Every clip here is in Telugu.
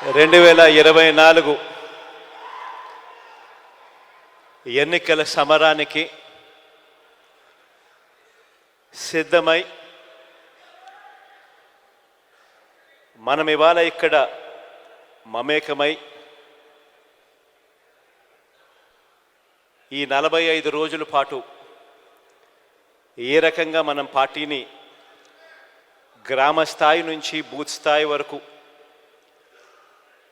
రెండు వేల ఇరవై నాలుగు ఎన్నికల సమరానికి సిద్ధమై మనం ఇవాళ ఇక్కడ మమేకమై ఈ నలభై ఐదు రోజుల పాటు ఏ రకంగా మనం పార్టీని గ్రామ స్థాయి నుంచి బూత్ స్థాయి వరకు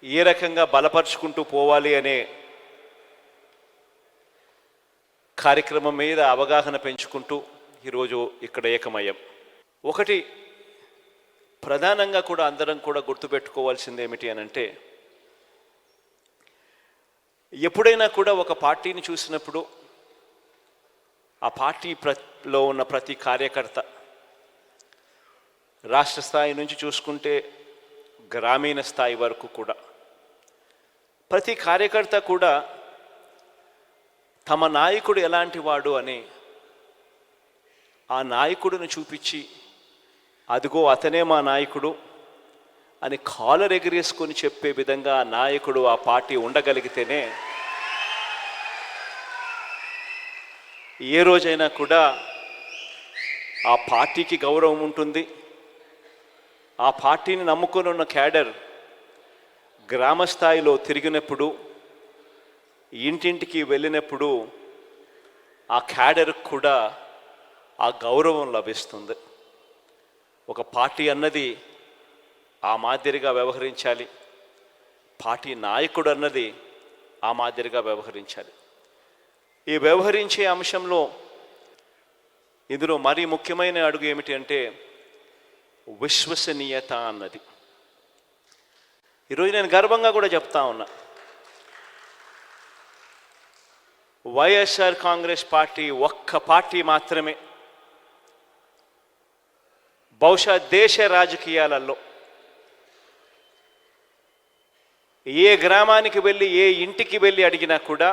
ఏ రకంగా బలపరుచుకుంటూ పోవాలి అనే కార్యక్రమం మీద అవగాహన పెంచుకుంటూ ఈరోజు ఇక్కడ ఏకమయ్యాం. ఒకటి ప్రధానంగా కూడా అందరం కూడా గుర్తుపెట్టుకోవాల్సింది ఏమిటి అని అంటే ఎప్పుడైనా కూడా ఒక పార్టీని చూసినప్పుడు ఆ పార్టీ ప్రలో ఉన్న ప్రతి కార్యకర్త రాష్ట్ర స్థాయి నుంచి చూసుకుంటే గ్రామీణ స్థాయి వరకు కూడా ప్రతి కార్యకర్త కూడా తమ నాయకుడు ఎలాంటి వాడు అని ఆ నాయకుడిని చూపించి అదిగో అతనే మా నాయకుడు అని కాలర్ ఎగిరేసుకొని చెప్పే విధంగా ఆ నాయకుడు ఆ పార్టీ ఉండగలిగితేనే ఏ రోజైనా కూడా ఆ పార్టీకి గౌరవం ఉంటుంది. ఆ పార్టీని నమ్ముకొని ఉన్న క్యాడర్ గ్రామ స్థాయిలో తిరిగినప్పుడు ఇంటింటికి వెళ్ళినప్పుడు ఆ క్యాడర్ కూడా ఆ గౌరవం లభిస్తుంది. ఒక పార్టీ అన్నది ఆ మాదిరిగా వ్యవహరించాలి. పార్టీ నాయకుడు అన్నది ఆ మాదిరిగా వ్యవహరించాలి. ఈ వ్యవహరించే అంశంలో ఇందులో మరీ ముఖ్యమైన అడుగు ఏమిటి అంటే విశ్వసనీయత అన్నది. ఈరోజు నేను గర్వంగా కూడా చెప్తా ఉన్నా. వైఎస్ఆర్ కాంగ్రెస్ పార్టీ ఒక్క పార్టీ మాత్రమే బహుశా దేశ రాజకీయాలలో ఏ గ్రామానికి వెళ్ళి ఏ ఇంటికి వెళ్ళి అడిగినా కూడా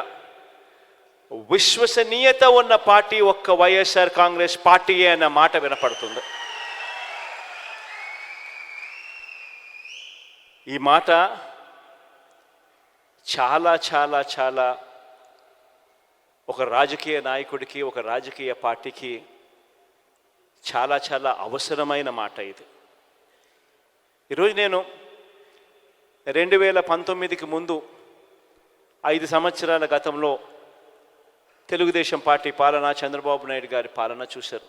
విశ్వసనీయత ఉన్న పార్టీ ఒక్క వైఎస్ఆర్ కాంగ్రెస్ పార్టీయే అన్న మాట వినపడుతుంది. ఈ మాట చాలా చాలా చాలా ఒక రాజకీయ నాయకుడికి ఒక రాజకీయ పార్టీకి చాలా చాలా అవసరమైన మాట ఇది. ఈరోజు నేను రెండు వేల పంతొమ్మిదికి ముందు ఐదు సంవత్సరాల గతంలో తెలుగుదేశం పార్టీ పాలన చంద్రబాబు నాయుడు గారి పాలన చూశారు.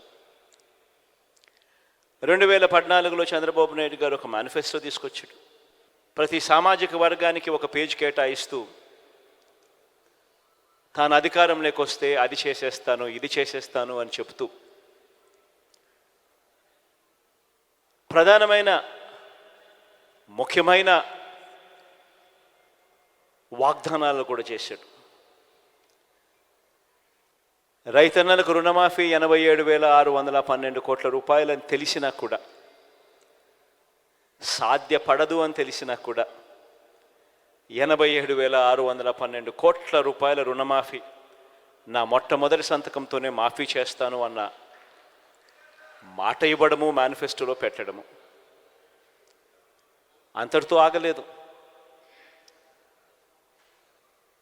రెండు వేల పద్నాలుగులో చంద్రబాబు నాయుడు గారు ఒక మేనిఫెస్టో తీసుకొచ్చాడు. ప్రతి సామాజిక వర్గానికి ఒక పేజ్ కేటాయిస్తూ తాను అధికారంలోకి వస్తే అది చేసేస్తాను ఇది చేసేస్తాను అని చెప్తూ. ప్రధానమైన ముఖ్యమైన వాగ్దానాలు కూడా చేశాడు. రైతన్నలకు రుణమాఫీ ఎనభై ఏడు వేల ఆరు వందల పన్నెండు కోట్ల రూపాయలని తెలిసినా కూడా సాధ్యపడదు అని తెలిసినా కూడా ఎనభై ఏడు వేల ఆరు వందల పన్నెండు కోట్ల రూపాయల రుణమాఫీ నా మొట్టమొదటి సంతకంతోనే మాఫీ చేస్తాను అన్న మాట ఇవ్వడము మేనిఫెస్టోలో పెట్టడము. అంతటితో ఆగలేదు.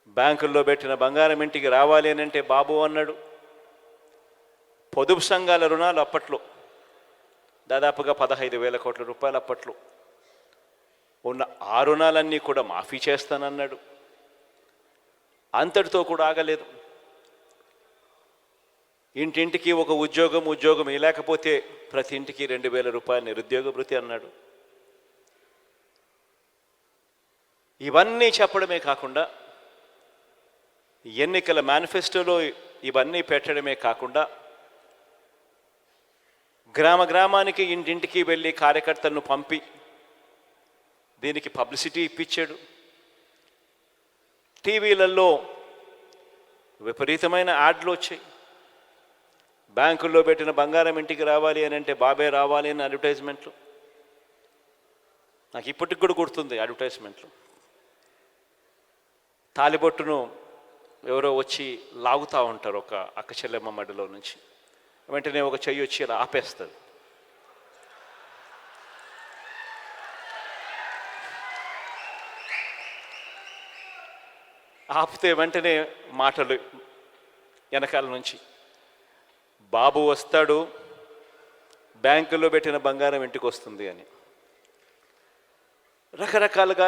బ్యాంకుల్లో పెట్టిన బంగారం ఇంటికి రావాలి అని అంటే బాబు అన్నాడు. పొదుపు సంఘాల రుణాలు అప్పట్లో దాదాపుగా పదహైదు వేల కోట్ల రూపాయల అప్పట్లో. ఉన్న ఆ రుణాలన్నీ కూడా మాఫీ చేస్తానన్నాడు. అంతటితో కూడా ఆగలేదు. ఇంటింటికి ఒక ఉద్యోగం ఉద్యోగం లేకపోతే ప్రతి ఇంటికి రెండు వేల రూపాయల నిరుద్యోగ భృతి అన్నాడు. ఇవన్నీ చెప్పడమే కాకుండా ఎన్నికల మేనిఫెస్టోలో ఇవన్నీ పెట్టడమే కాకుండా గ్రామ గ్రామానికి ఇంటింటికి వెళ్ళి కార్యకర్తలను పంపి దీనికి పబ్లిసిటీ ఇప్పించాడు. టీవీలలో విపరీతమైన యాడ్లు వచ్చాయి. బ్యాంకుల్లో పెట్టిన బంగారం ఇంటికి రావాలి అని అంటే బాబే రావాలి అని అడ్వర్టైజ్మెంట్లు. నాకు ఇప్పటికి కూడా గుర్తుంది అడ్వర్టైజ్మెంట్లు. తాలిబొట్టును ఎవరో వచ్చి లాగుతూ ఉంటారు ఒక అక్క చెల్లెమ్మ మడిలో నుంచి. వెంటనే ఒక చెయ్యి వచ్చి ఇలా ఆపేస్తుంది. ఆపితే వెంటనే మాటలు వెనకాల నుంచి బాబు వస్తాడు బ్యాంకులో పెట్టిన బంగారం ఇంటికి వస్తుంది అని. రకరకాలుగా